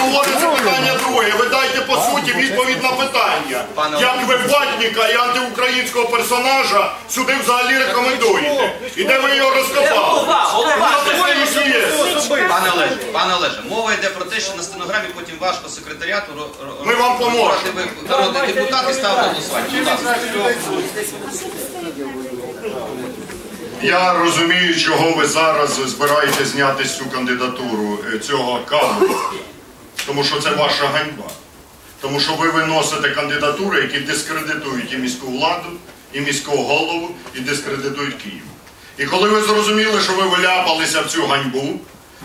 говорите питання друге. Ви дайте по суті відповідь на питання. Як ви ватника і антиукраїнського персонажа сюди взагалі рекомендуєте? І де ви його розкопали? Пане Олеже, пане Олеже, мова йде про те, що на стенограмі потім важко секретаріату Ми вам поможемо. народний депутат і ставити голосування. Я розумію, чого ви зараз збираєте зняти цю кандидатуру е, цього кадру. Тому що це ваша ганьба. Тому що ви виносите кандидатури, які дискредитують і міську владу, і міського голову, і дискредитують Київ. І коли ви зрозуміли, що ви виляпалися в цю ганьбу,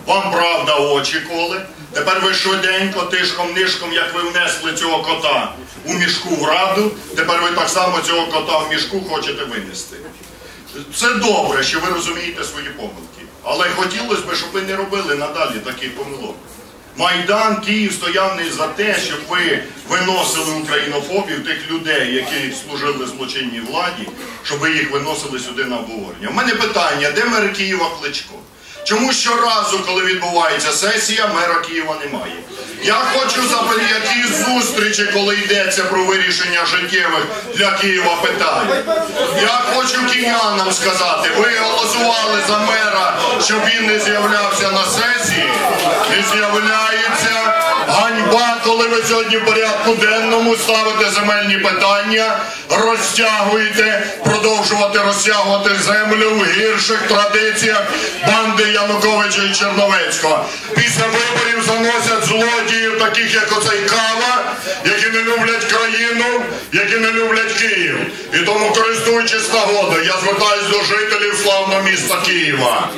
вам правда очі коли, тепер ви швиденько, тишком-нишком, як ви внесли цього кота у мішку в раду, тепер ви так само цього кота в мішку хочете винести. Це добре, що ви розумієте свої помилки. Але хотілося б, щоб ви не робили надалі таких помилок. Майдан Київ стояв не за те, щоб ви виносили українофобів, тих людей, які служили злочинній владі, щоб ви їх виносили сюди на обговорення. У мене питання, де мер Києва Кличко? Чому щоразу, коли відбувається сесія, мера Києва немає? Я хочу запитати, які зустрічі, коли йдеться про вирішення життєвих для Києва питань. Я хочу киянам сказати, ви голосували за мера, щоб він не з'являвся на сесії, не з'являється. Ганьба, коли ви сьогодні в порядку денному ставите земельні питання, розтягуєте, продовжувати розтягувати землю в гірших традиціях банди Януковича і Черновецького. Після виборів заносять злодіїв, таких як оцей Кава, які не люблять країну, які не люблять Київ. І тому, користуючись нагодою, я звертаюсь до жителів славного міста Києва.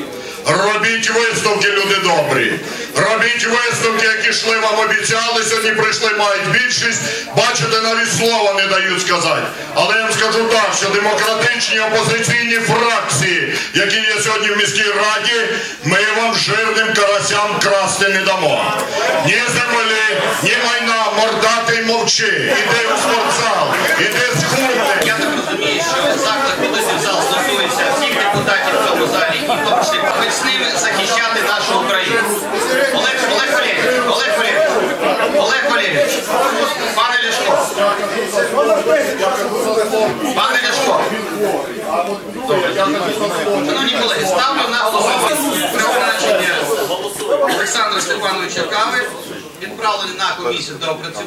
Робіть висновки, люди добрі. Робіть висновки, які йшли вам обіцяли, сьогодні прийшли, мають більшість. Бачите, навіть слова не дають сказати. Але я вам скажу так, що демократичні опозиційні фракції, які є сьогодні в міській раді, ми вам жирним карасям красти не дамо. Ні землі, ні майна, мордати й мовчи. Іди у спортзал, іди Шановні колеги, ставлю на голосування призначення Олександра Степановича Кави, відправлені на комісію до опрацювання.